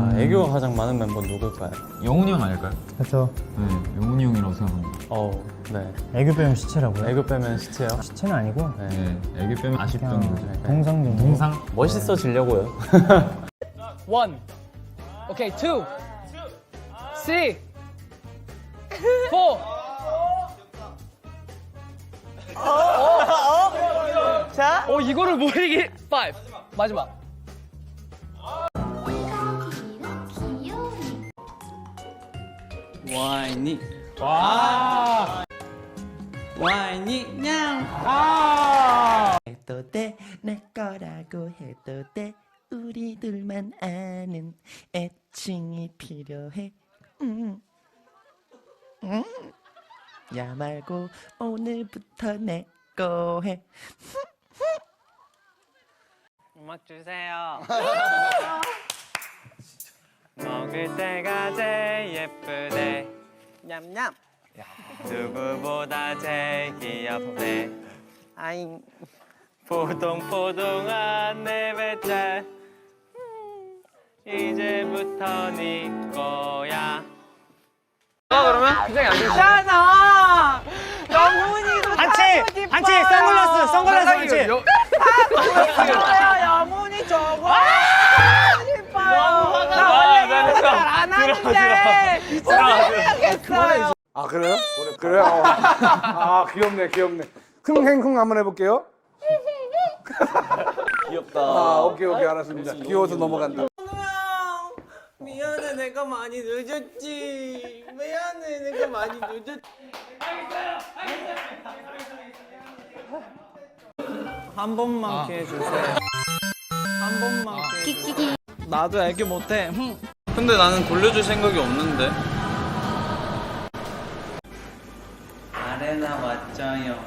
아, 애교가 가장 많은 멤버 누굴까요? 영훈이 형 아닐까요? 그렇죠. 네, 영훈이 형이라고 생각합니다. 어, 네. 애교 빼면 시체라고요? 애교 빼면 시체요. 시체는 아니고 네. 네, 애교 빼면 아쉽던 그냥 거죠. 동상 정도. 동상? 멋있어지려고요. One. Okay, two. Three. Four. 자. 어 이거를 모르기. Five. 마지막. 와이니 와 와이니 냥 해도 돼, 내 거라고 해도 돼. 우리 둘만 아는 애칭이 필요해. 음. 음. 야 말고 오늘부터 내 거 해. 음악 주세요 먹을 때가 제일 예쁘네. 냠냠. 누구보다 제일 귀엽네. 아잉. 포동포동한 내 배짤 음, 이제부터 네거 잘안 하는데 이상하겠어요 아 그래요? 그래 그래요. 어. 아 귀엽네 귀엽네. 흥행흥 한번 해볼게요. 귀엽다. 아 오케이 오케이 알았습니다. 귀여워서 넘어간다. 형 미안해 내가 많이 늦었지 미안해 내가 많이 늦었지 한 번만 기회 주세요 한 번만 기회 나도 애교 못해 흠. 근데 나는 골려줄 생각이 없는데. 아레나 왔죠요